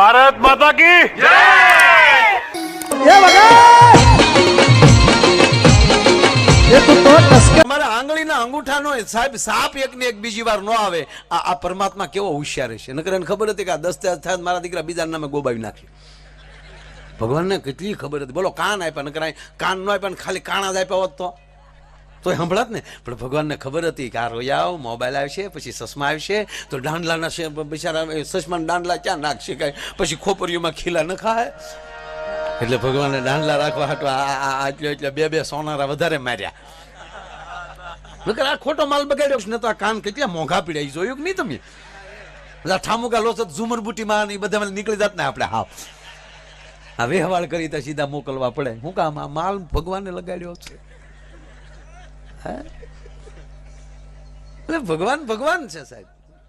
ભારત માતા કી એ વગર એ તું તો અમારા આંગળીના અંગૂઠાનો સાહેબ સાપ એક ને એક બીજી વાર ન આવે. આ આ પરમાત્મા કેવો હોશિયાર છે નકર એને ખબર હતી કે આ દસ થાય મારા દીકરા બીજા નામે ગોબાવી નાખ્યું ભગવાનને કેટલી ખબર હતી. બોલો કાન આપ્યા નકર કાન ન આપ્યા ખાલી કાણા જ આપ્યા હોત તો. તો સાંભળત ને. પણ ભગવાનને ખબર હતી કે આ રોયાઓ મોબાઈલ આવશે, પછી સસમા આવશે, તો દાંડલાના બિચારા સસમાન દાંડલા ક્યાં નાખશે કાંઈ? પછી ખોપરીઓમાં ખીલા ન ખાય? એટલે ભગવાનને દાંડલા રાખવા હાટુ આટલો એટલે બે બે સોનારા વધારે માર્યા. નકર આ ખોટો માલ બગાડ્યો છે તો આ કાન કેટલા મોંઘા પીડ્યા જોયું કે નહીં તમે? ઠામુકા લોચત ઝુમર બુટીમાં ઈ બધા નીકળી જાત ને આપણે, હાવ. આ વેહવાળ કરી તો સીધા મોકલવા પડે. હું કામ, આ માલ ભગવાનને લગાડ્યો છે? એટલે ભગવાન ભગવાન છે સાહેબ.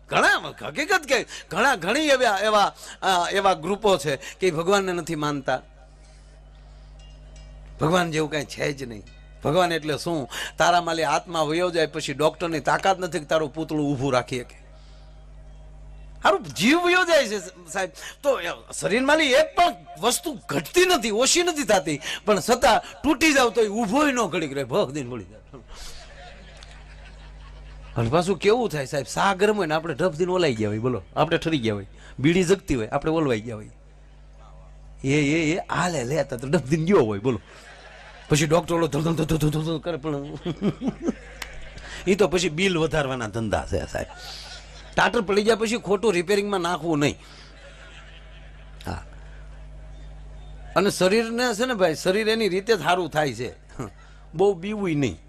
ઘણા હકીકત કે ઘણા ઘણી એવા એવા એવા ગ્રુપો છે કે ભગવાનને નથી માનતા. ભગવાન જેવું કાંઈ છે જ નહીં. ભગવાન એટલે શું? તારા માલી આત્મા વયો જાય પછી ડોક્ટરની તાકાત નથી કે તારું પૂતળું ઊભું રાખી શકે. સારું જીવ વયો જાય છે સાહેબ. તો શરીર માલી એક પણ વસ્તુ ઘટતી નથી, ઓછી નથી થતી. પણ છતાં તૂટી જાવ તો ઊભો ન ઘડીક રહે. ભગ દિન મળી જાય અને પાછું કેવું થાય સાહેબ? સા ગરમ હોય ને આપણે ઢબ દિન ઓલાઈ ગયા હોય, બોલો. આપણે ઠરી ગયા હોય. બીડી જગતી હોય, આપણે ઓલવાઈ ગયા હોય. એ એ એ, હાલે લેતા તો ઢબ દિન ગયો હોય, બોલો. પછી ડોક્ટરો ઓલો ધમ ધમ કરે, પણ એ તો પછી બિલ વધારવાના ધંધા છે સાહેબ. ટાટર પડી ગયા પછી ખોટું રિપેરિંગમાં નાખવું નહીં. હા. અને શરીરને છે ને ભાઈ, શરીર એની રીતે સારું થાય છે. બહુ બીવું નહીં.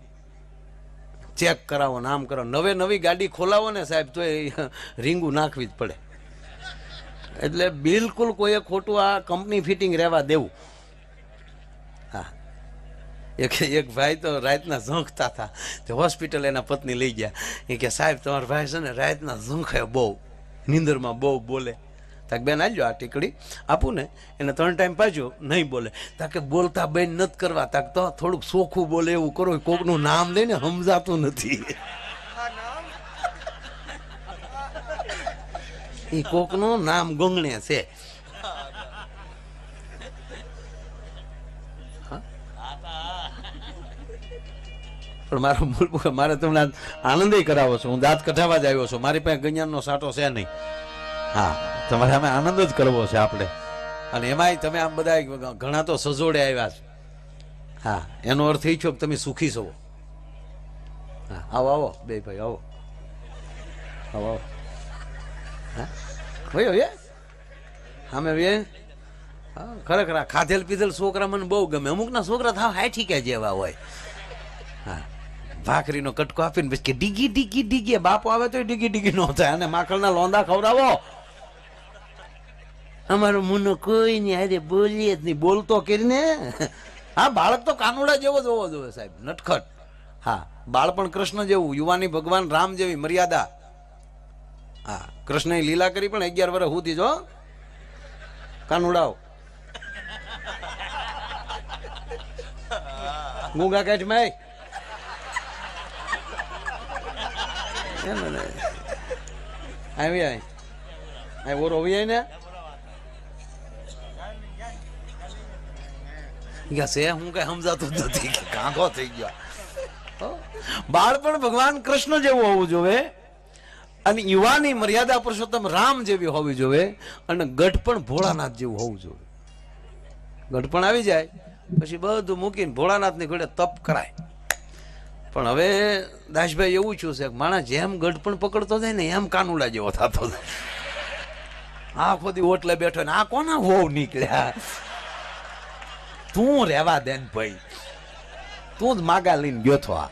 ચેક કરાવો નામ કરાવો. નવે નવી ગાડી ખોલાવો ને સાહેબ, તો રીંગું નાખવી જ પડે. એટલે બિલકુલ કોઈએ ખોટું આ કંપની ફિટિંગ રહેવા દેવું. હા. એક એક ભાઈ તો રાતના ઝંખતા હતા. તે હોસ્પિટલ એના પત્ની લઈ ગયા. એ કે સાહેબ, તમારા ભાઈ છે ને રાતના ઝંખે બહુ. નીંદરમાં બહુ બોલે. તાક બેન આલજો આ ટીકડી. આપું ને એને ત્રણ ટાઈમ પાજો નહીં બોલે. તાકે બોલતા બેન નથી કરવા, તાક તો થોડુંક સોખું બોલે એવું કરો, કોકનું નામ લઈને સમજાતું નથી. એ કોકનું નામ ગોંગણે છે. પણ મારો મૂળ મારે તમને આનંદ કરાવો છો. હું દાંત કઢાવવા જ આવ્યો છું. મારી પાસે ગણ્યાનો સાટો છે નહીં. હા. તમારે અમે આનંદ જ કરવો છે આપણે. અને એમાંય તમે આમ બધા ઘણા તો સજોડે આવ્યા છે. હા, એનો અર્થ એ છો કે તમે સુખી છો. હા, આવો આવો, બે ભાઈ, આવો. આવો આવો. હા? ભાઈ, હવે? મેં હવે? ખરેખર આ ખાધેલ પીધેલ છોકરા મને બહુ ગમે. અમુકના છોકરા થાવ હાઠી કે જેવા હોય. હા, ભાખરીનો કટકો આપીને પછી કે ડીગી ડીગી ડીગી. બાપો આવે તો ડીગી ડીગી નો થાય. અને માખણના લોંદા ખવડાવો. અમારો મુનો કોઈ નહીં અરે બોલીએ જ નહીં. બોલતો કરીને, હા, બાળક તો કાનુડા જેવો જ હોવો જોઈએ સાહેબ, નટખટ. હા, બાળપણ કૃષ્ણ જેવું, યુવાની ભગવાન રામ જેવી મર્યાદા. હા કૃષ્ણએ લીલા કરી પણ અગિયાર વર્ષ સુધી જો કાનુડાઓ. ગુંગા કાઢ માય. આવી આય. આ ઓર આય ને? યા સે હું કઈ સમજાતું જ નથી કે કાંગો થઈ ગયો. બાળપણ ભગવાન કૃષ્ણ જેવું હોવું જોવે અને યુવાની મર્યાદા પુરુષોત્તમ રામ જેવી હોવી જોવે અને ગઢપણ ભોળાનાથ જેવું હોવું જોવે. ગઢપણ આવી જાય, પછી બધું મૂકીને ભોળાનાથની ઘોડે તપ કરાય. પણ હવે દાસભાઈ એવું છું છે કે માણસ જેમ ગઢપણ પકડતો જાય ને એમ કાનુડા જેવો થતો જાય. આખો દી ઓટલે બેઠો ને આ કોના હોવ નીકળ્યા? તું રહેવા દે ને ભાઈ. તું જ માગા લઈને ગયો છો આ.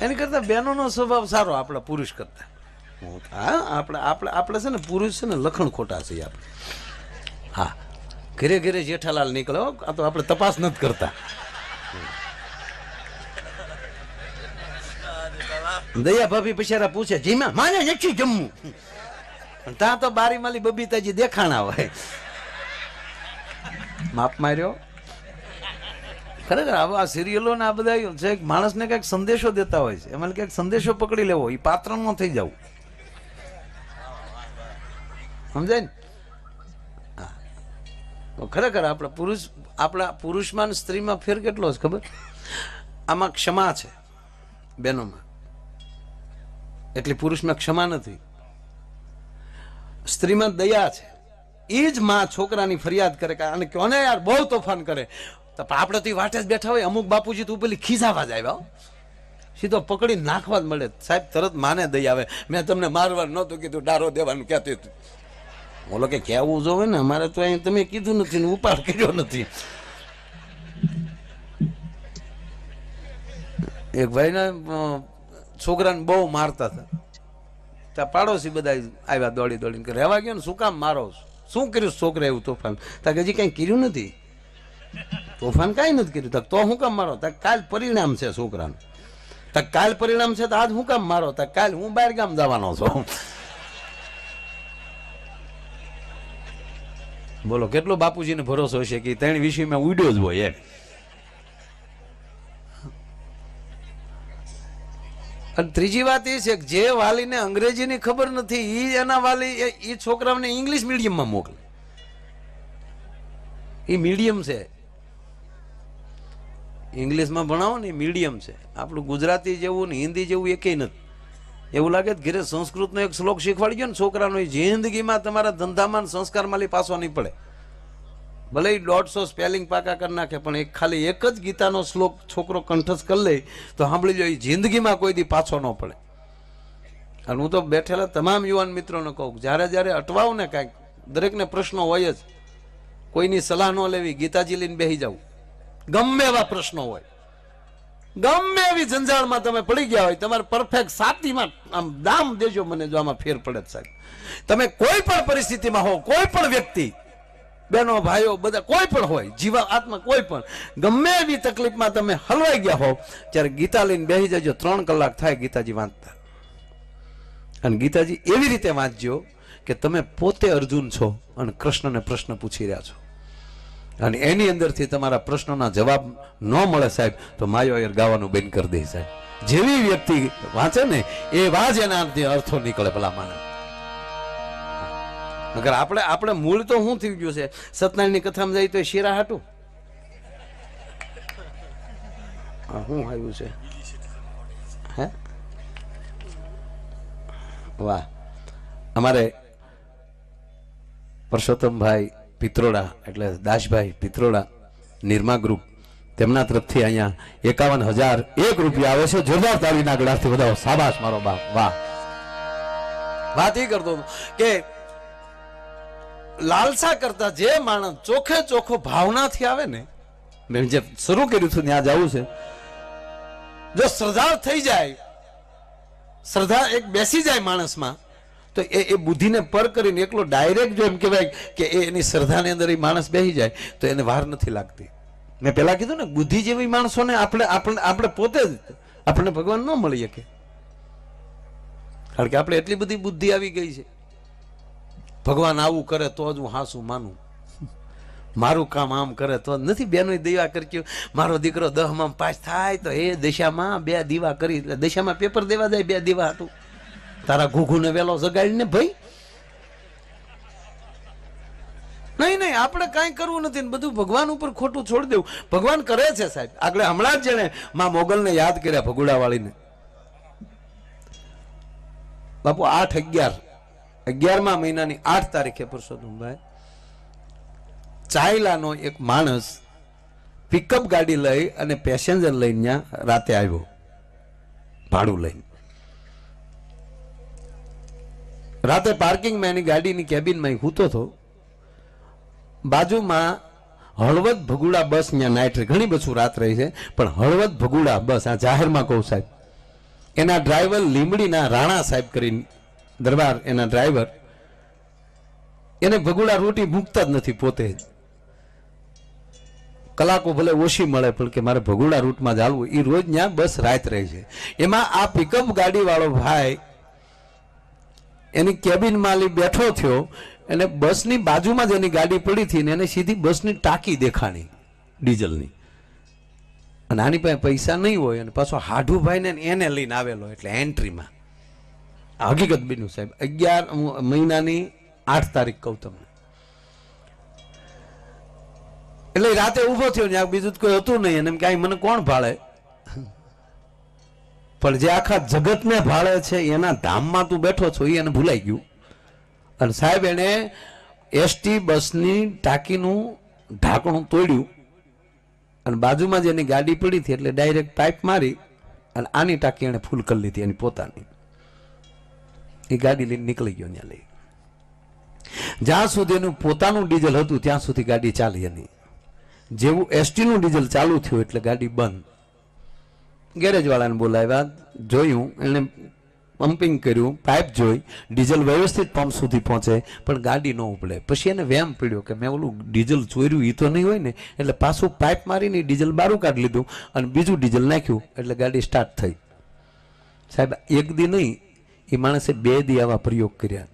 એની કરતા બહેનોનો સ્વભાવ સારો આપણા પુરુષ કરતા. હા આપણે આપણે આપણે છે ને પુરુષ છે ને લખણ ખોટા છે આપણે. હા ઘરે ઘરે જેઠાલાલ નીકળો આ તો આપણે તપાસ નથી કરતા. દયા ભાભી પછી પૂછે જીમા માને નથી જમવું? ત્યાં તો બારી માલી બબીતાજી દેખાણા હોય. માપ માર્યો? ખરેખર આવા સિરિયલો ને આ બધા છે માણસને કંઈક સંદેશો દેતા હોય છે. એમાં કંઈક સંદેશો પકડી લેવો એ પાત્ર ન થઈ જવું. સમજાય ને. તો ખરેખર આપણે પુરુષ, આપણા પુરુષમાં સ્ત્રીમાં ફેર કેટલો છે ખબર? આમાં ક્ષમા છે બહેનોમાં એટલી પુરુષમાં ક્ષમા નથી. સ્ત્રીમાં દયા છે. એ જ માં છોકરાની ફરિયાદ કરે કે અને કોને યાર બહુ તોફાન કરે. તો પણ આપણે તો વાટે જ બેઠા હોય, અમુક બાપુજી તું પેલી ખીજાવા જાય આવ્યા સીધો પકડી નાખવા જ મળે. સાહેબ, તરત માને દઈ આવે. મેં તમને મારવાનું નહોતું કીધું, ડારો દેવાનું કહેતું હતું. બોલો કે કહેવું જોવે ને, અમારે તો અહીં તમે કીધું નથી ને, ઉપાડ કર્યો નથી. એક ભાઈને છોકરાને બહુ મારતા હતા. ત્યાં પાડોશી બધા આવ્યા દોડી દોડીને રહેવા ગયો ને, શું કામ મારો? શું કર્યું છોકરા એવું તોફાન? ત્યાં હજી કંઈ કર્યું નથી. તોફાન કાંઈ નથી કર્યું. તક તો શું કામ મારો? તક કાલ પરિણામ છે છોકરાનું. તક કાલ પરિણામ છે તો આજ હું કામ મારો? તક કાલ હું બહાર ગામ જવાનો છું. બોલો, કેટલો બાપુજીને ભરોસો હશે કે ત્રણ વિષયમાં ઉડ્યો જ હોય એમ. અને ત્રીજી વાત એ છે કે જે વાલીને અંગ્રેજીની ખબર નથી એ એના વાલી એ- એ છોકરાઓને ઇંગ્લિશ મીડિયમમાં મોકલે. એ મીડિયમ છે. ઇંગ્લિશમાં ભણાવો ને મીડિયમ છે. આપણું ગુજરાતી જેવું ને હિન્દી જેવું એકેય નથી. એવું લાગે ઘરે સંસ્કૃતનો એક શ્લોક શીખવાડી ગયો ને, છોકરાનો જિંદગીમાં તમારા ધંધામાં સંસ્કારમાં લઈ પાછો નહીં પડે. ભલે એ દોઢસો સ્પેલિંગ પાકા કરી નાખે, પણ એક ખાલી એક જ ગીતાનો શ્લોક છોકરો કંઠસ્થ કરી લે, તો સાંભળી લો એ જિંદગીમાં કોઈ દી પાછો ન પડે. અને હું તો બેઠેલા તમામ યુવાન મિત્રોને કહું જ્યારે જ્યારે અટવાવ ને કાંઈક, દરેકને પ્રશ્નો હોય જ, કોઈની સલાહ ન લેવી, ગીતાજી લઈને બેસી જવું ગમે એવા પ્રશ્નો હોય. ગમે એવી જંજાળમાં તમે પડી ગયા હોય, તમારે પરફેક્ટ સાતીમાં આમ દામ દેજો મને જો આમાં ફેર પડે સાહેબ. તમે કોઈ પણ પરિસ્થિતિમાં હો, કોઈ પણ વ્યક્તિ બહેનો, ભાઈઓ, બધા કોઈ પણ હોય, જીવા, આત્મા કોઈ પણ, ગમે એવી તકલીફમાં તમે હલવાઈ ગયા હો ત્યારે ગીતા લઈને બેસી જજો, ત્રણ કલાક થાય ગીતાજી વાંચતા. અને ગીતાજી એવી રીતે વાંચજો કે તમે પોતે અર્જુન છો અને કૃષ્ણને પ્રશ્ન પૂછી રહ્યા છો. અને એની અંદરથી તમારા પ્રશ્નોના જવાબ ન મળે સાહેબ, તો માયો યાર ગાવાનું બંધ કરી દે સાહેબ. જેવી વ્યક્તિ વાંચે ને, એવા જ એના અર્થો નીકળે ભલા માને નકર આપણે આપણે મૂળ તો શું થઈ ગયું છે? સત્યનારાયણની કથામાં જાય તો શીરા હાટું? શું આવ્યું છે? હે? વાહ. અમારે પરસોત્તમભાઈ પિત્રોડા, એટલે દાસભાઈ પિત્રોડા નિર્મા ગ્રુપ તેમના તરફથી અહીંયા એકાવન હજાર એક રૂપિયા આવે છે. જોરદાર તાળીના ગળાથી બધા સાબાશ મારો બાપ. વાહ. વાત એ કરતો કે લાલસા કરતા જે માણસ ચોખે ચોખ્ખો ભાવનાથી આવે ને, મેં જે શરૂ કર્યું છું ત્યાં જવું છે, જો શ્રદ્ધા થઈ જાય શ્રદ્ધા એક બેસી જાય માણસમાં, તો એ એ બુદ્ધિને પર કરીને એકલો ડાયરેક્ટ જો એમ કહેવાય કે એ એની શ્રદ્ધાની અંદર એ માણસ બેસી જાય, તો એને વાર નથી લાગતી. મેં પહેલાં કીધું ને, બુદ્ધિ જેવી માણસોને આપણે આપણે આપણે પોતે જ, આપણને ભગવાન ન મળી શકે. કારણ કે આપણે એટલી બધી બુદ્ધિ આવી ગઈ છે. ભગવાન આવું કરે તો જ હું હાસું માનું. મારું કામ આમ કરે તો નથી બેનો દીવા કરી મારો દીકરો દહમાં પાસ થાય તો એ દશામાં બે દીવા કરી, એટલે દશામાં પેપર દેવા જાય, બે દીવા હતું. તારા ઘૂઘુને વેલો જગાડીને ભાઈ. નહીં નહીં, આપણે કાંઈ કરવું નથી બધું ભગવાન ઉપર ખોટું છોડી દેવું. ભગવાન કરે છે સાહેબ. આગળ હમણાં જ જેણે માં મોગલને યાદ કર્યા ભગુડાવાળીને. બાપુ, આઠ અગિયાર. અગિયારમા મહિનાની આઠ તારીખે પુરુષોત્તમભાઈ ચાયલાનો એક માણસ પિકઅપ ગાડી લઈ અને પેસેન્જર લઈને ત્યાં રાતે આવ્યો, ભાડું લઈને. રાતે પાર્કિંગમાં એની ગાડીની કેબિનમાં હૂતો હતો. બાજુમાં હળવદ ભગુડા બસ ત્યાં નાઇટ ઘણી બસું રાત રહી છે, પણ હળવદ ભગુડા બસ આ જાહેરમાં કહું સાહેબ, એના ડ્રાઈવર લીંબડીના રાણા સાહેબ કરીને દરબાર એના ડ્રાઈવર એને ભગુડા રોટી મૂકતા જ નથી પોતે. જ કલાકો ભલે ઓછી મળે, પણ કે મારે ભગુડા રૂટમાં ચાલવું એ રોજ ત્યાં બસ રાત રહે છે. એમાં આ પિકઅપ ગાડીવાળો ભાઈ, એની કેબિન માલી બેઠો થયો અને બસની બાજુમાં જ એની ગાડી પડી હતી ને એને સીધી બસની ટાંકી દેખાણી, ડીઝલની. અને આની પાસે પૈસા નહીં હોય, અને પાછો હાઢુભાઈને એને લઈને આવેલો, એટલે એન્ટ્રીમાં હકીકત બીનું સાહેબ. અગિયાર મહિનાની આઠ તારીખ કહું તમને. એટલે રાતે ઊભો થયો ને બીજું કોઈ હતું નહીં, અને ક્યાંય મને કોણ ભાળે? પણ જે આખા જગતને ભાળે છે, એના ધામમાં તું બેઠો છો એ એને ભૂલાઈ ગયું. અને સાહેબ એણે એસટી બસની ટાંકીનું ઢાંકણું તોડ્યું. અને બાજુમાં જ એની ગાડી પડી હતી, એટલે ડાયરેક્ટ પાઇપ મારી અને આની ટાંકી એણે ફૂલ કરી લીધી, એની પોતાની. એ ગાડી લઈને નીકળી ગયો ત્યાં લઈ. જ્યાં સુધી એનું પોતાનું ડીઝલ હતું, ત્યાં સુધી ગાડી ચાલી એની. જેવું એસટીનું ડીઝલ ચાલુ થયું એટલે ગાડી બંધ. ગેરેજવાળાને બોલાવ્યા, જોયું એને પમ્પિંગ કર્યું, પાઇપ જોઈ, ડીઝલ વ્યવસ્થિત પંપ સુધી પહોંચે, પણ ગાડી ન ઉપડે. પછી એને વેમ પડ્યો કે મેં ઓલું ડીઝલ ચોર્યું એ તો નહીં હોય ને, એટલે પાછું પાઇપ મારીને ડીઝલ બારું કાઢી લીધું અને બીજું ડીઝલ નાખ્યું, એટલે ગાડી સ્ટાર્ટ થઈ. સાહેબ, એક દી નહીં એ માણસે બે દી આવા પ્રયોગ કર્યા.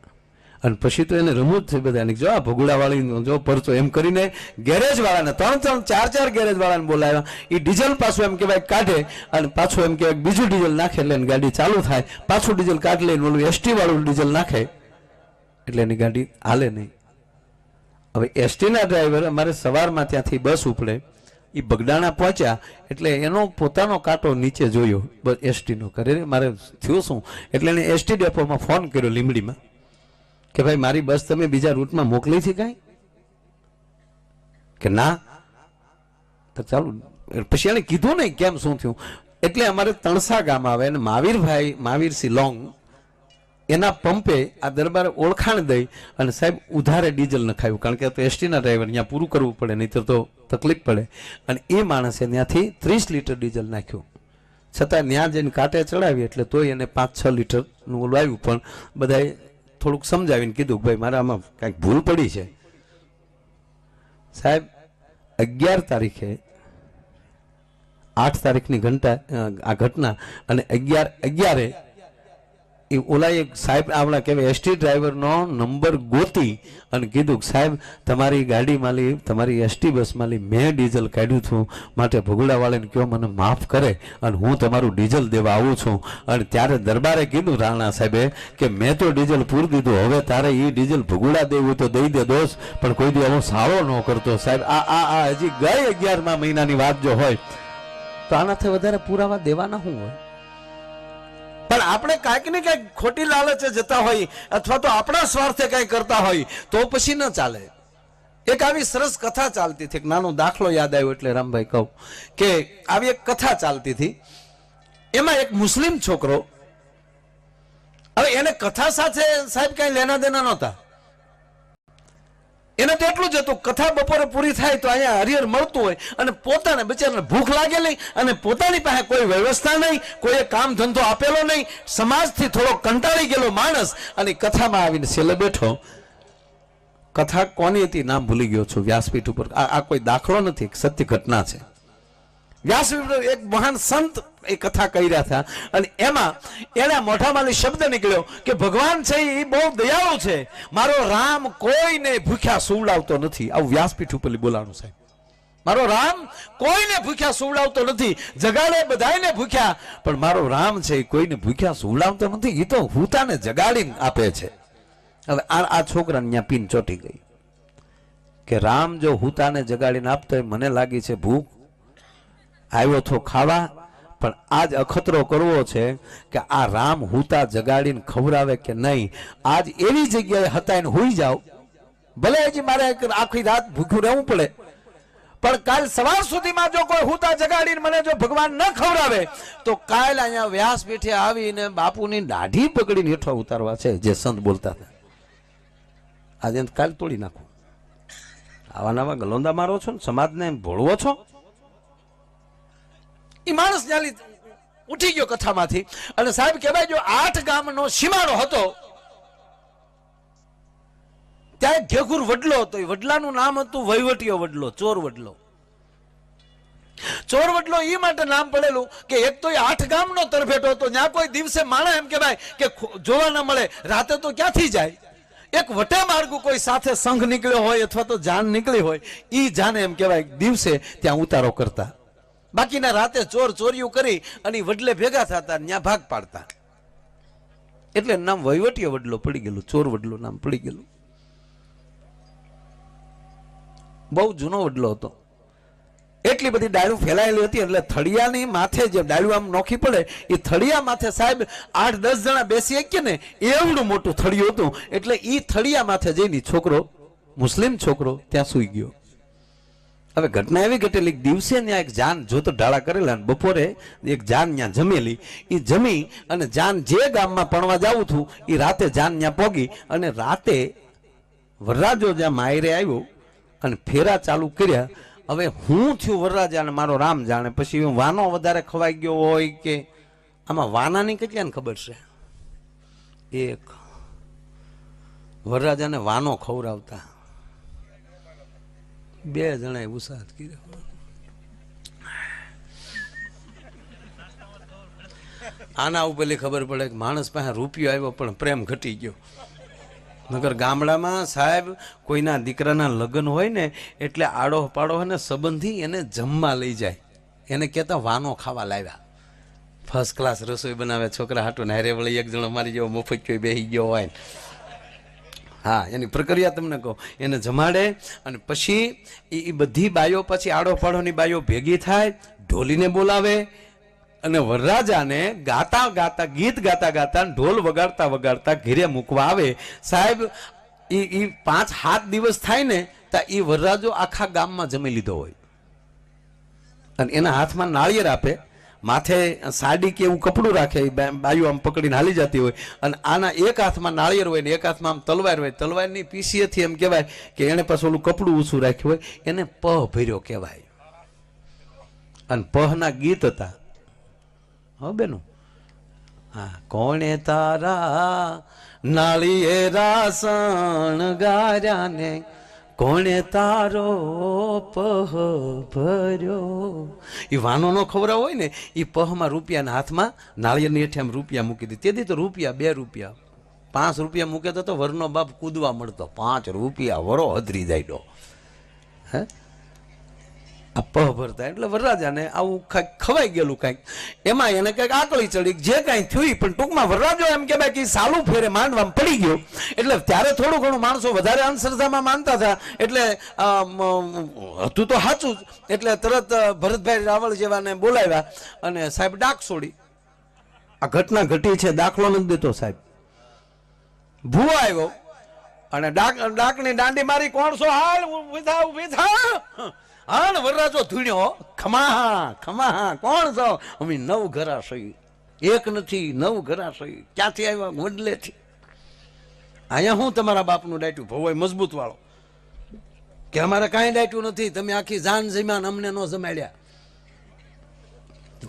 અને પછી તો એને રમૂજ થઈ બધાને જો આ ભગુડાવાળી જો પરચો એમ કરીને ગેરેજ વાળાને ત્રણ ત્રણ ચાર ચાર ગેરેજ વાળાને બોલાવ્યા. એ ડીઝલ પાછું એમ કહેવાય કાઢે અને પાછું એમ કહેવાય બીજું ડીઝલ નાખે એટલે ગાડી ચાલુ થાય. પાછું ડીઝલ કાઢી લઈને ઓલું એસટી વાળું ડીઝલ નાખે. એટલે એની ગાડી હાલે નહીં. હવે એસટીના ડ્રાઈવર અમારે સવારમાં ત્યાંથી બસ ઉપડે. એ બગડાણા પહોંચ્યા એટલે એનો પોતાનો કાંટો નીચે જોયો. બસ એસટીનો કરે મારે થયું શું? એટલે એને એસટી ડેપોમાં ફોન કર્યો લીમડીમાં કે ભાઈ, મારી બસ તમે બીજા રૂટમાં મોકલી છે કાંઈ? કે ના. તો ચાલુ. પછી એને કીધું નહીં કેમ શું થયું? એટલે અમારે તણસા ગામ આવે અને મહાવીરભાઈ મહાવીરસિંહ લોંગ એના પંપે આ દરબારે ઓળખાણ દઈ અને સાહેબ ઉધારે ડીઝલ નખાયું કારણ કે તો એસટીના ડ્રાઈવર અહીંયા પૂરું કરવું પડે, નહીતર તો તકલીફ પડે. અને એ માણસે ત્યાંથી ત્રીસ લીટર ડીઝલ નાખ્યું. છતાં ત્યાં જઈને કાંટે ચડાવી એટલે તોય એને પાંચ છ લીટરનું ઓલું આવ્યું. પણ બધાએ થોડુંક સમજાવીને કીધું ભાઈ, મારે આમાં કાંઈક ભૂલ પડી છે. સાહેબ, અગિયાર તારીખે આઠ તારીખની ઘંટા આ ઘટના અને અગિયાર, અગિયારે એ ઓલા એક સાહેબ આપણા કહેવાય એસટી ડ્રાઈવરનો નંબર ગોતી અને કીધું સાહેબ, તમારી ગાડી માલી તમારી એસટી બસ માલી મેં ડીઝલ કાઢ્યું છું, માટે ભગુડાવાળાને કહો મને માફ કરે અને હું તમારું ડીઝલ દેવા આવું છું. અને ત્યારે દરબારે કીધું રાણા સાહેબે કે મેં તો ડીઝલ પૂરી દીધું, હવે તારે એ ડીઝલ ભગુડા દેવું તો દઈ દે દોસ્ત, પણ કોઈ દી હું સારો ન કરતો. સાહેબ, આ આ આ, હજી ગઈ અગિયારમા મહિનાની વાત જો હોય, તો આનાથી વધારે પુરાવા દેવાના શું હોય? પણ આપણે કાંઈક ને કાંઈક ખોટી લાલચે જતા હોય, અથવા તો આપણા સ્વાર્થે કાંઈ કરતા હોય, તો પછી ન ચાલે. એક આવી સરસ કથા ચાલતી હતી, એક નાનો દાખલો યાદ આવ્યો એટલે રામભાઈ કહું કે આવી એક કથા ચાલતી હતી. એમાં એક મુસ્લિમ છોકરો, હવે એને કથા સાથે સાહેબ કઈ લેના દેના નહોતા. એને તો એટલું જ હતું, કથા બપોરે પૂરી થાય તો અહીંયા હરિહર મળતું હોય અને પોતાને બિચારાને ભૂખ લાગેલી અને પોતાની પાસે કોઈ વ્યવસ્થા નહીં, કોઈએ કામ ધંધો આપેલો નહીં, સમાજથી થોડો કંટાળી ગયેલો માણસ અને કથામાં આવીને છેલ્લે બેઠો. કથા કોની હતી? નામ ભૂલી ગયો છું, વ્યાસપીઠ ઉપર. આ કોઈ દાખલો નથી સત્ય ઘટના છે. વ્યાસપીઠ એક મહાન સંત એ કથા કહી રહ્યા હતા. અને એમાં એના મોઢામાંથી શબ્દ નીકળ્યો કે ભગવાન છે એ બહુ દયાળુ છે. મારો રામ કોઈને ભૂખ્યા સુવડાવતો નથી. આવું વ્યાસપીઠ ઉપર બોલાણું સાહેબ. મારો રામ કોઈને ભૂખ્યા સુવડાવતો નથી. જગાડે બધાને ભૂખ્યા. પણ મારો રામ છે એ કોઈને ભૂખ્યા સુવડાવતો નથી. એ તો હુતાને જગાડીને આપે છે. હવે આ આ છોકરાને ત્યાં પીન ચોટી ગઈ. કે રામ જો હુતાને જગાડીને આપતો મને લાગી છે ભૂખ. આવ્યો તો ખાવા. પણ આજ અખતરો કરવો છે કે આ રામ હુતા જગાડીને ખવડાવે કે નહીં? આજ એવી જગ્યાએ હતાઈને હોઈ જાઓ. ભલે હજી મારે આખી રાત ભૂખ્યું રહેવું પડે. પણ કાલ સવાર સુધીમાં જો કોઈ હુતા જગાડીને મને જો ભગવાન ન ખવડાવે, તો કાલ અહીંયા વ્યાસપીઠે આવીને બાપુની દાઢી પકડીને હેઠો ઉતારવા છે, જે સંત બોલતા હતા. આજે કાલ તોડી નાખું. આવા નવા ગલોંદા મારો છો ને, સમાજને ભોળવો છો? એ માણસ જ્યાં ઉઠી ગયો કથામાંથી. અને સાહેબ કહેવાય, જો આઠ ગામનો સીમાડો હતો, ત્યાં ઘેઘુર વડલો હતો. એ વડલાનું નામ હતું વહીવટીયો વડલો, ચોર વડલો. ચોર વડલો એ માટે નામ પડેલું કે એક તો એ આઠ ગામનો તરફેટો હતો. ત્યાં કોઈ દિવસે માણસ એમ કહેવાય કે જોવા ન મળે. રાતે તો ક્યાંથી જાય? એક વટે માર્ગુ કોઈ સાથે સંઘ નીકળ્યો હોય અથવા તો જાન નીકળી હોય એ જાને એમ કહેવાય દિવસે ત્યાં ઉતારો કરતા. બાકીના રાતે ચોર ચોર્યું કરી અને વડલે ભેગા થતા ત્યાં ભાગ પાડતા. એટલે નામ વહીવટીય વડલો પડી ગયેલું, ચોર વડલો નામ પડી ગયેલું. બહુ જૂનો વડલો હતો. એટલી બધી ડાળું ફેલાયેલી હતી, એટલે થળિયાની માથે જે ડાળું આમ નોખી પડે, એ થળિયા માથે સાહેબ આઠ દસ જણા બેસી શકીએ ને, એવડું મોટું થળિયું હતું. એટલે એ થળિયા માથે જઈને છોકરો, મુસ્લિમ છોકરો ત્યાં સૂઈ ગયો. હવે ઘટના એવી ઘટેલી દિવસે ત્યાં એક જાન જોતો ઢાળા કરેલા અને બપોરે એક જાન ત્યાં જમેલી. એ જમી અને જાન જે ગામમાં પણવા જાઉં હતું એ રાતે જાન ત્યાં પોગી અને રાતે વરરાજો જ્યાં માયરે આવ્યો અને ફેરા ચાલુ કર્યા. હવે હું થયું વરરાજા અને મારો રામ જાણે. પછી વાનો વધારે ખવાઈ ગયો હોય કે આમાં વાનાની કેટલાને ખબર છે? એક. વરરાજાને વાનો ખવડાવતા. બે જણાએ ઉત્સાહ કર્યો આના ઉપરલી ખબર પડે કે માણસ પાસે રૂપિયો આવ્યો પણ પ્રેમ ઘટી ગયો. નગર ગામડામાં સાહેબ, કોઈના દીકરાના લગ્ન હોય ને, એટલે આડો પાડો હોય ને સંબંધી એને જમવા લઈ જાય. એને કહેતા વાનો ખાવા લાવ્યા. ફર્સ્ટ ક્લાસ રસોઈ બનાવે, છોકરા હાટું ને હારે વળી એક જણો મારી જેવો મફત કોઈ બેસી ગયો હોય ને. હા, એની પ્રક્રિયા તમને કહું. એને જમાડે અને પછી એ બધી બાયો પછી આડો પાડોની બાયો ભેગી થાય, ઢોલીને બોલાવે અને વરરાજાને ગાતા ગાતા, ગીત ગાતા ગાતા ઢોલ વગાડતા વગાડતા ઘેરે મૂકવા આવે. સાહેબ, એ એ પાંચ સાત દિવસ થાય ને તો એ વરરાજો આખા ગામમાં જમી લીધો હોય. અને એના હાથમાં નાળિયેર આપે. માથે સાડી કે એવું કપડું રાખે બાયું આમ પકડીને હાલી જતી હોય. અને આના એક હાથમાં નાળિયેર હોય ને એક હાથમાં આમ તલવાર હોય. તલવારની પીસીએથી એમ કહેવાય કે એણે પાછું કપડું ઊંચું રાખ્યું હોય. એને પહ ભર્યો કહેવાય. અને પહના ગીત હતા. હો બેનું? હા, કોણે તારા નાળિયેરા શણગાર્યા ને કોણે તારો પહ ભર્યો? એ વાનો નો ખવડાવ હોય ને એ પહમાં રૂપિયાના હાથમાં નાળિયેરની હેઠે આમ રૂપિયા મૂકી દે. તેથી તો રૂપિયા બે રૂપિયા. પાંચ રૂપિયા મૂકે તો વરનો બાપ કૂદવા મળતો. પાંચ રૂપિયા વરો હદરી જાય હે? પહ ભરતા એટલે વરરાજાને આવું કાંઈક ખવાઈ ગયેલું કાંઈક. એમાં એને કંઈક આકળી ચડી, જે કાંઈ થયું પણ ટૂંકમાં વરરાજો એમ કે ઈ સાલું ફેરે માંડવામાં પડી ગયો. એટલે ત્યારે થોડું ઘણું માણસો વધારે અંધશ્રદ્ધામાં માનતા હતા. એટલે હતું તો સાચું જ. એટલે તરત ભરતભાઈ રાવળ જેવાને બોલાવ્યા અને સાહેબ ડાક છોડી. આ ઘટના ઘટી છે, દાખલો નથી દેતો સાહેબ. ભૂવો આવ્યો અને ડાક, ડાકની દાંડી મારી, કોણ છો? હાલ ઊભી થા ઊભી થા હાલ વરરાજો ધૂણ્યો. ખમાહા ખમાહા કોણ છો? અમે નવ ઘરા એક નથી, નવ ઘરા ક્યાંથી આવ્યા? વડલેથી અહીંયા હું તમારા બાપનું ડાયટું ભવાય, મજબૂત વાળો. કે અમારે કાંઈ ડાયટું નથી, તમે આખી જાન જમ્યા અમને ન જમાડ્યા.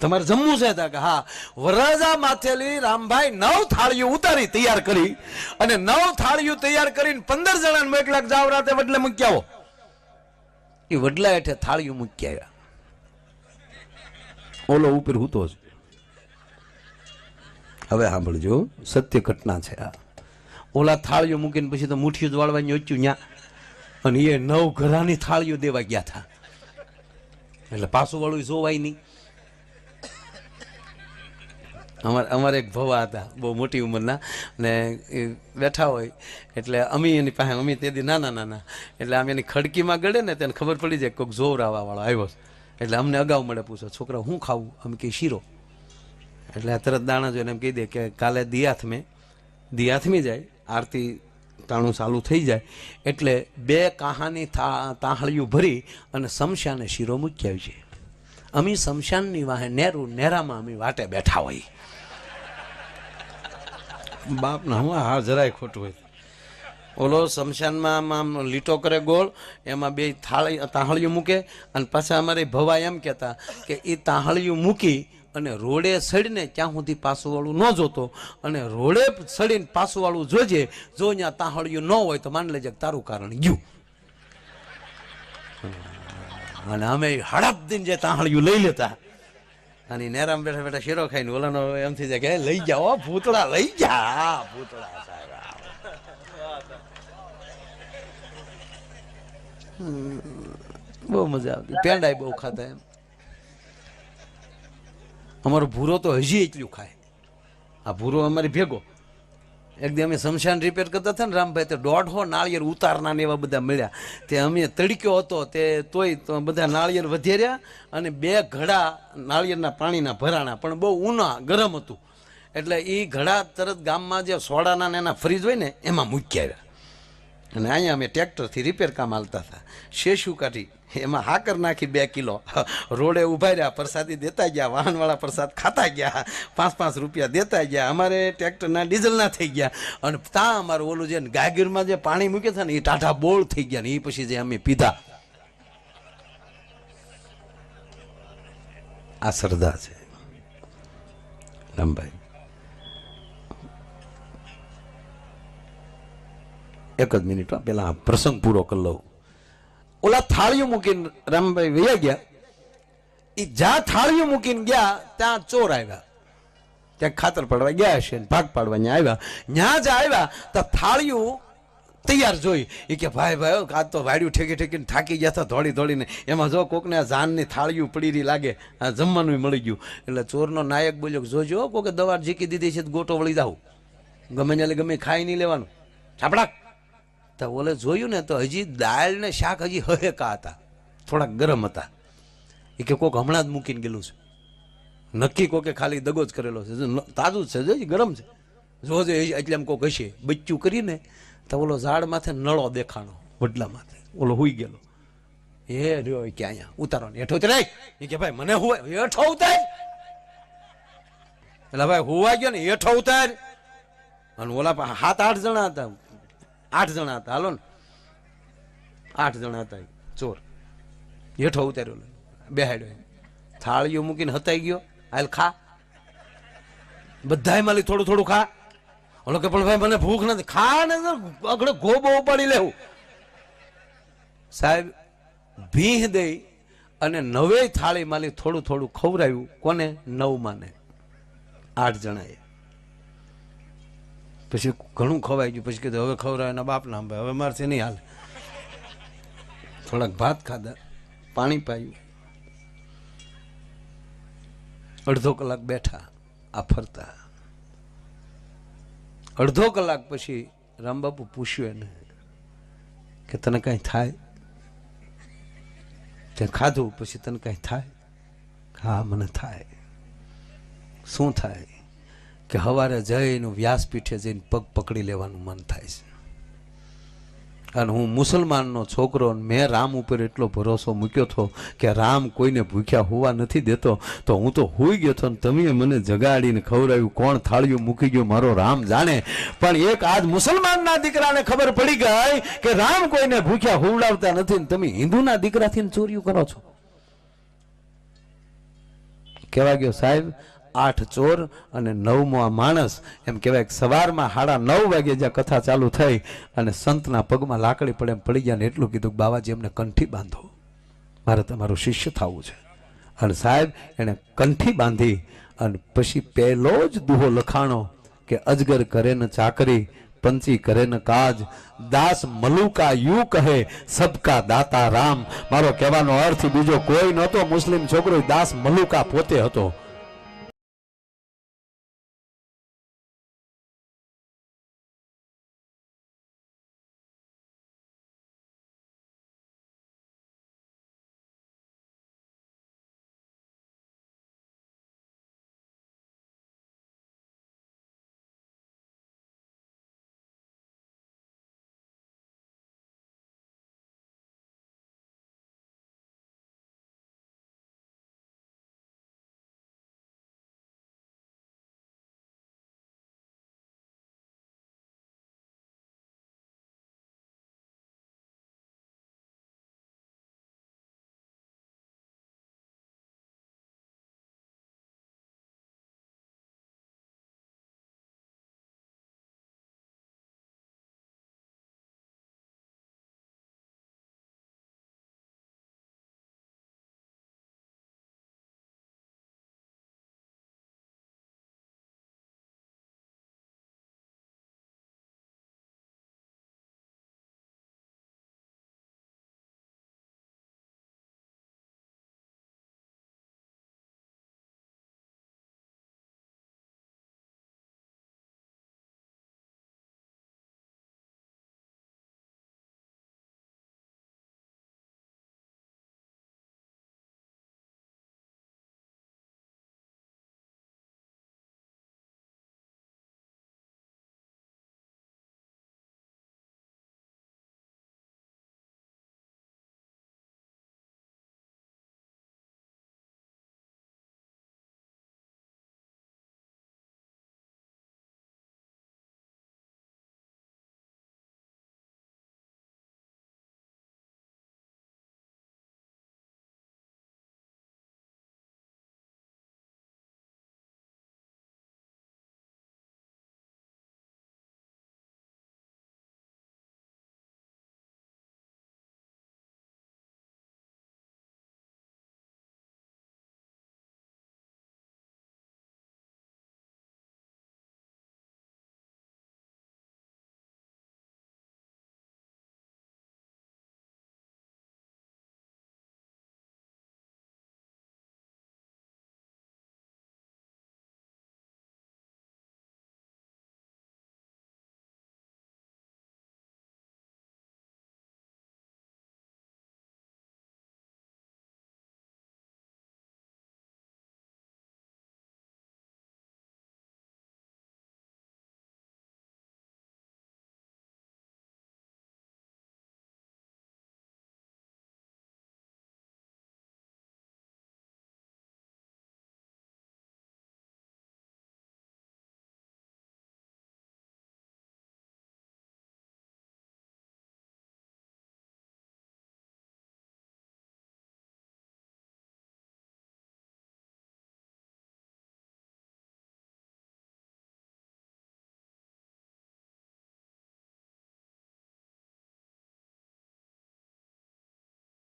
તમારે જમવું છે કે હા. વરરાજા માથેલી રામભાઈ નવ થાળીઓ ઉતારી તૈયાર કરી અને નવ થાળીઓ તૈયાર કરીને પંદર જણાને મોકલાક જાવ રાતે વડલે મૂકી આવો. એ વડલા હેઠે થાળીઓ મૂકી આવ્યા. ઓલો ઉપર હૂતો છે હવે સાંભળજો સત્ય ઘટના છે આ. ઓલા થાળીઓ મૂકીને પછી તો મુઠ્ઠીઓ જ વાળવાની ઓચ્યું ન્યા. અને એ નવ ઘરાની થાળીઓ દેવા ગયા હતા એટલે પાછું વાળું જોવાય નહીં. અમારે અમારે એક ભવા હતા, બહુ મોટી ઉંમરના. ને એ બેઠા હોય, એટલે અમે એની પાસે, અમે તેથી નાના નાના. એટલે આમ એની ખડકીમાં ગળે ને તેને ખબર પડી જાય કોઈક જોર આવવાવાળો આવ્યો એટલે અમને અગાઉ મળે પૂછો, છોકરા, હું ખાવું? અમે કે શીરો. એટલે તરત દાણા જોઈને એમ કહી દે કે કાલે દિયાથમે, દિયાથમી જાય, આરતી તાણું ચાલુ થઈ જાય. એટલે બે કાહાની થા તાહળીઓ ભરી અને શમશાને શીરો મૂકી આવી છે. અમે શમશાનની વાહે નેરું, નેરામાં અમે વાટે બેઠા હોય. બાપના, હું હા જરાય ખોટું હોય. ઓલો શમશાનમાં આમ લીટો કરે ગોળ, એમાં બે થાળી, તાહળિયું મૂકે અને પાછા અમારે ભવા એમ કહેતા કે એ તાહળિયું મૂકી અને રોડે સડીને ત્યાં સુધી પાસુવાળું ન જોતો અને રોડે સડીને પાસુવાળું જોજે, જો ત્યાં તાહળિયું ન હોય તો માની લેજે તારું કારણ ગયું. અને અમે હડપ દિન જે તાહળિયું લઈ લેતા. અને નેરામ બેઠા બેઠા શેરો ખાઈને ઓલાનો થઈ જાય કે લઈ જાઓ ભૂતળા, લઈ જા. ભૂતળા સાહેબ બહુ મજા આવતી. પેંડાય બહુ ખાતા એમ. અમારો ભૂરો તો હજી એટલું ખાય. આ ભૂરો અમારી ભેગો. એક દી અમે શમશાન રિપેર કરતા હતા ને રામભાઈ, તો દોઢો નાળિયેર ઉતારના ને એવા બધા મળ્યા. તે અમે તડક્યો હતો, તે તોય તો બધા નાળિયેર વધેર્યા અને બે ઘડા નાળિયેરના પાણીના ભરાણા, પણ બહુ ઉના ગરમ હતું. એટલે એ ઘડા તરત ગામમાં જે સોડાના ને એના ફ્રીજ હોય ને, એમાં મૂકી આવ્યા અને અહીંયા અમે ટ્રેક્ટરથી રિપેર કામ હાલતા હતા. શેશું કાઢી, એમાં હાકર નાખી બે કિલો. રોડે ઊભા રહ્યા, પ્રસાદી દેતા ગયા, વાહનવાળા પ્રસાદ ખાતા ગયા, પાંચ પાંચ રૂપિયા દેતા ગયા. અમારે ટ્રેક્ટરના ડીઝલના થઈ ગયા. અને ત્યાં અમારું ઓલું જે ગાગીરમાં જે પાણી મૂક્યું છે ને, એ ટાઢા બોળ થઈ ગયા ને, એ પછી જે અમે પીધા. આ શ્રદ્ધા છે. રામભાઈ એક જ મિનિટ પેલા પ્રસંગ પૂરો કરી લઉં. ઓલા થાળીઓ મૂકીને રામભાઈ વૈયા ગયા. એ જ્યાં થાળીઓ મૂકીને ગયા, ત્યાં ચોર આવ્યા. ત્યાં ખાતર પડવા ગયા હશે ભાગ પાડવા ત્યાં આવ્યા. ત્યાં જ આવ્યા, તો થાળીઓ તૈયાર જોઈ. એ કે, ભાઈ ભાઈ કાં તો વાડ્યું ઠેકી ઠેકીને થાકી ગયા હતા ધોળી ધોળીને. એમાં જો કોકને આ જાનની થાળીઓ પડી રહી લાગે, આ જમવાનું મળી ગયું. એટલે ચોરનો નાયક બોલ્યો જોજો કોકે દવા ઝીકી દીધી છે ગોટો વળી જાવ ગમે ને ગમે ખાઈ નહીં લેવાનું. છાપડા તો ઓલે જોયું ને તો હજી દાળ ને શાક હજી હહેકા હતા. થોડાક ગરમ હતા. એ કે કોક હમણાં જ મૂકીને ગયેલું છે. નક્કી કોકે ખાલી દગો જ કરેલો છે. તાજું જ છે જો ગરમ છે. જોજે એટલે એમ કોક હશે. બચ્ચું કરીને તો ઓલો ઝાડ માથે નળો દેખાણો, વડલા માથે. ઓલો હુઈ ગયેલો. એ રહ્યો કે અહીંયા, ઉતારો ને. હેઠો ઉતરાય એ કે ભાઈ, મને હુવાય. હેઠો ઉતાર. એટલે ભાઈ હુવા ગયો ને, હેઠો ઉતાર. અને ઓલા પણ સાત આઠ જણા હતા. આઠ જણા હતા. હાલો ને. આઠ જણા હતા ચોર. હેઠો ઉતાર્યો બેહાડ્યો થાળીઓ મૂકીને હતાઈ ગયો. હાલ ખા. બધાય માલી થોડું થોડું ખા. ઓલો કે, પણ ભાઈ, મને ભૂખ નથી. ખા ને આગળ ગોબો ઉપાડી લેવું. સાહેબ, ભીહ દઈ અને નવે થાળી માલી થોડું થોડું ખવરાયું કોને? નવ માને આઠ જણાએ. પછી ઘણું ખવાઈ ગયું. પછી કીધું, હવે ખવડાવે એના બાપ ભાઈ હવે મારથી નહીં હાલે. થોડાક ભાત ખાધા, પાણી પાયું. અડધો કલાક બેઠા, આ ફરતા. અડધો કલાક પછી રામબાપુ પૂછ્યું એને કે, તને કાંઈ થાય? તે ખાધું, પછી તને કાંઈ થાય? હા, મને થાય. શું થાય? કે સવારે જઈને વ્યાસપીઠે જઈને પગ પકડી લેવાનું મન થાય છે. અને હું મુસલમાનનો છોકરો મેં રામ ઉપર એટલો ભરોસો મૂક્યો હતો કે રામ કોઈને ભૂખ્યા હોવા નથી દેતો, તો હું તો હોઈ ગયો હતો તમે મને જગાડીને ખવડાવ્યું, કોણ થાળીઓ મૂકી ગયો, મારો રામ જાણે. પણ એક આજ મુસલમાનના દીકરાને ખબર પડી ગઈ કે રામ કોઈને ભૂખ્યા હોવડાવતા નથી ને તમે હિન્દુના દીકરાથી ચોરીઓ કરો છો. કહેવા ગયો, સાહેબ આઠ ચોર અને નવમો માણસ. એમ કહેવાય કે સવારમાં સાડા નવ વાગે જ્યાં કથા ચાલુ થઈ અને સંતના પગમાં લાકડી પડે એમ પડી ગયા ને એટલું કીધું કે બાવાજી, એમને કંઠી બાંધો. મારે તમારું શિષ્ય થવું છે. અને સાહેબ, એણે કંઠી બાંધી અને પછી પહેલો જ દુહો લખાણો કે અજગર કરે ને ચાકરી, પંચી કરે ને કાજ, દાસ મલુકા યુ કહે, સબકા દાતા રામ. મારો કહેવાનો અર્થ બીજો કોઈ નહોતો. મુસ્લિમ છોકરો દાસ મલુકા પોતે હતો.